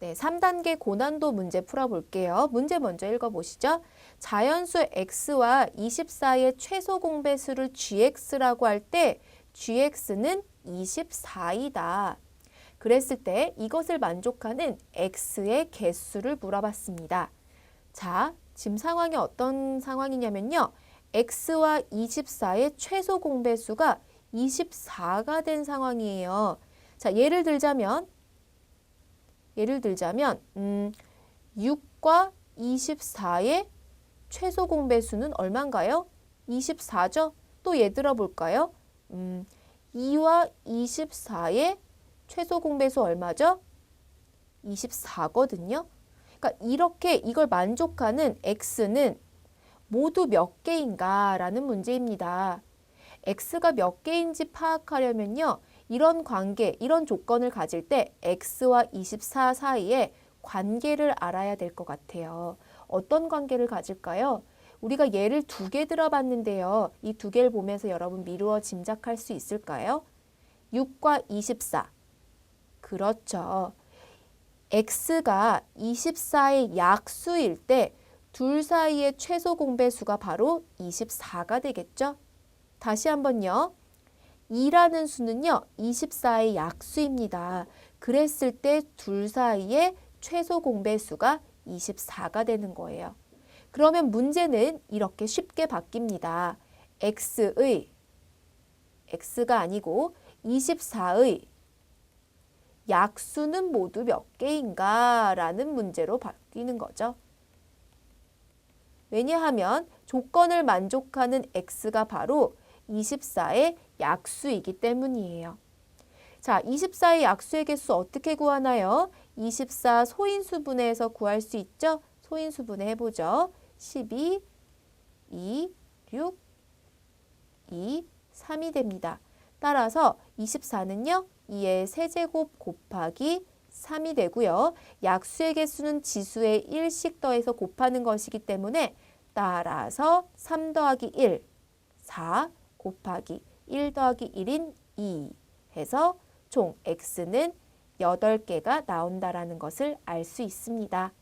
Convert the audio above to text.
네, 3단계 고난도 문제 풀어볼게요. 문제 먼저 읽어보시죠. 자연수 x와 24의 최소 공배수를 gx라고 할 때 gx는 24이다. 그랬을 때 이것을 만족하는 x의 개수를 물어봤습니다. 자, 지금 상황이 어떤 상황이냐면요. x와 24의 최소 공배수가 24가 된 상황이에요. 자, 예를 들자면 예를 들자면 음, 6과 24의 최소 공배수는 얼마인가요? 24죠? 또 예 들어볼까요? 음, 2와 24의 최소 공배수 얼마죠? 24거든요. 그러니까 이렇게 이걸 만족하는 x는 모두 몇 개인가라는 문제입니다. x가 몇 개인지 파악하려면요. 이런 관계, 이런 조건을 가질 때 x와 24 사이에 관계를 알아야 될 것 같아요. 어떤 관계를 가질까요? 우리가 예를 두 개 들어봤는데요. 이 두 개를 보면서 여러분 미루어 짐작할 수 있을까요? 6과 24. 그렇죠. x가 24의 약수일 때 둘 사이의 최소 공배수가 바로 24가 되겠죠? 다시 한번요. 2라는 수는요, 24의 약수입니다. 그랬을 때 둘 사이의 최소 공배수가 24가 되는 거예요. 그러면 문제는 이렇게 쉽게 바뀝니다. x의 x가 아니고 24의 약수는 모두 몇 개인가? 라는 문제로 바뀌는 거죠. 왜냐하면 조건을 만족하는 x가 바로 24의 약수이기 때문이에요. 자, 24의 약수의 개수 어떻게 구하나요? 24 소인수분해해서 구할 수 있죠? 소인수분해 해보죠. 12, 2, 6, 2, 3이 됩니다. 따라서 24는요. 2의 세제곱 곱하기 3이 되고요. 약수의 개수는 지수의 1씩 더해서 곱하는 것이기 때문에 따라서 3 더하기 1, 4 곱하기 1 더하기 1인 2 해서 총 x는 8개가 나온다라는 것을 알 수 있습니다.